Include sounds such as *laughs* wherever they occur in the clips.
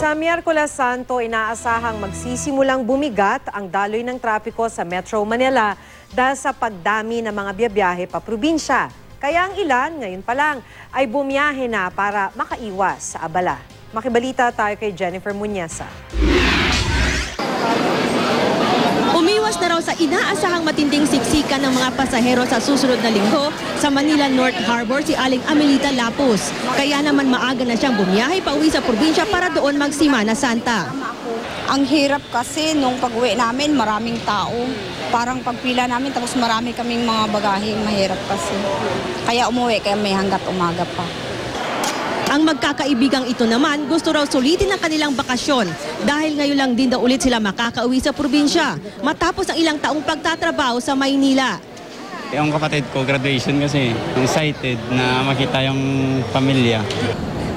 Sa Miyerkules Santo, inaasahang magsisimulang bumigat ang daloy ng trapiko sa Metro Manila dahil sa pagdami ng mga biyabiyahe pa probinsya. Kaya ang ilan, ngayon pa lang, ay bumiyahe na para makaiwas sa abala. Makibalita tayo kay Jennifer Muñeza. Na sa inaasahang matinding siksikan ng mga pasahero sa susunod na linggo sa Manila North Harbor si Aling Amelita Lapus. Kaya naman maaga na siyang bumiyahe pa uwi sa probinsya para doon magsimana Santa. Ang hirap kasi nung pag-uwi namin, maraming tao. Parang pagpila namin, tapos marami kaming mga bagahe, mahirap kasi. Kaya umuwi kami hanggat umaga pa. Ang magkakaibigang ito naman gusto raw sulitin ang kanilang bakasyon dahil ngayon lang din daw ulit sila makakauwi sa probinsya matapos ang ilang taong pagtatrabaho sa Maynila. Yung kapatid ko, graduation kasi. Excited na makita yung pamilya.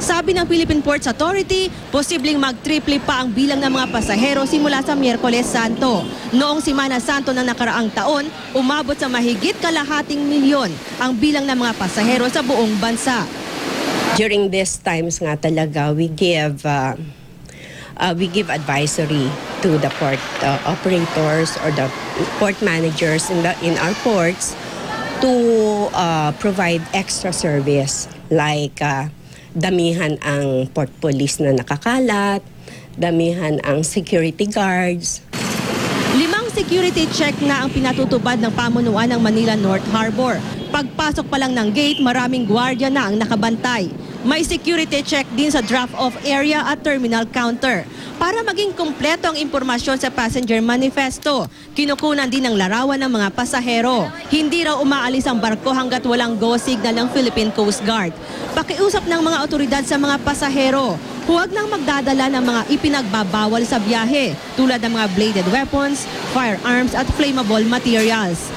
Sabi ng Philippine Ports Authority, posibleng mag-triple pa ang bilang ng mga pasahero simula sa Miyerkules Santo. Noong Simana Santo ng nakaraang taon, umabot sa mahigit kalahating milyon ang bilang ng mga pasahero sa buong bansa. During these times nga talaga we give uh, uh, we give advisory to the port uh, operators or the port managers in the in our ports to uh, provide extra service like uh, damihan ang port police na nakakalat damihan ang security guards Limang security check na ang pinatutubad ng pamunuan ng Manila North Harbor. Pagpasok pa lang ng gate, maraming gwardiya na ang nakabantay. May security check din sa drop-off area at terminal counter. Para maging kumpleto ang impormasyon sa passenger manifesto, kinukunan din ng larawan ng mga pasahero. Hindi raw umaalis ang barko hanggat walang go signal ng Philippine Coast Guard. Pakiusap ng mga otoridad sa mga pasahero, huwag nang magdadala ng mga ipinagbabawal sa biyahe tulad ng mga bladed weapons, firearms at flammable materials.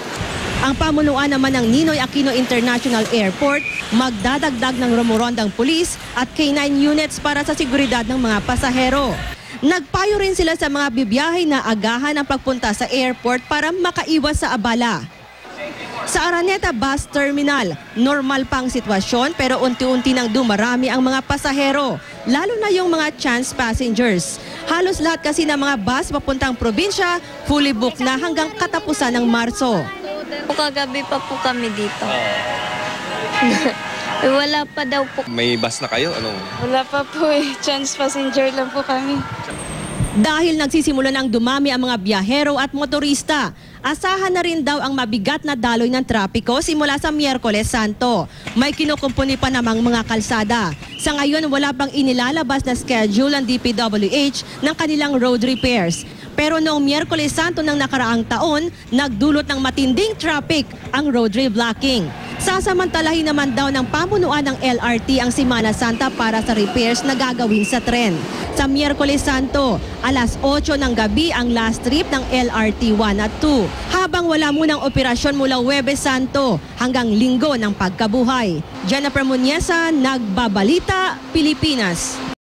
Ang pamunuan naman ng Ninoy Aquino International Airport magdadagdag ng rumorondang pulis at K9 units para sa seguridad ng mga pasahero. Nagpayo rin sila sa mga bibiyahe na agahan ang pagpunta sa airport para makaiwas sa abala. Sa Araneta Bus Terminal, normal pang sitwasyon pero unti-unti nang dumarami ang mga pasahero, lalo na yung mga chance passengers. Halos lahat kasi ng mga bus papuntang probinsya, fully booked na hanggang katapusan ng Marso. Po kagabi pa po kami dito. *laughs* Eh, Wala pa daw po. May bus na kayo? Anong? Wala pa po eh. Chance passenger lang po kami. Dahil nagsisimula ng dumami ang mga biyahero at motorista, asahan na rin daw ang mabigat na daloy ng trapiko simula sa Miyerkules Santo. May kinukumpuni pa namang mga kalsada. Sa ngayon, wala pang inilalabas na schedule ang DPWH ng kanilang road repairs. Pero noong Miyerkules Santo ng nakaraang taon, nagdulot ng matinding traffic ang road reblocking. Sasamantalahin naman daw ng pamunuan ng LRT ang Simana Santa para sa repairs na gagawin sa tren. Sa Miyerkules Santo, alas 8 ng gabi ang last trip ng LRT 1 at 2. Habang wala munang operasyon mula Huwebes Santo hanggang linggo ng pagkabuhay. Jennifer Muñeza, Nagbabalita, Pilipinas.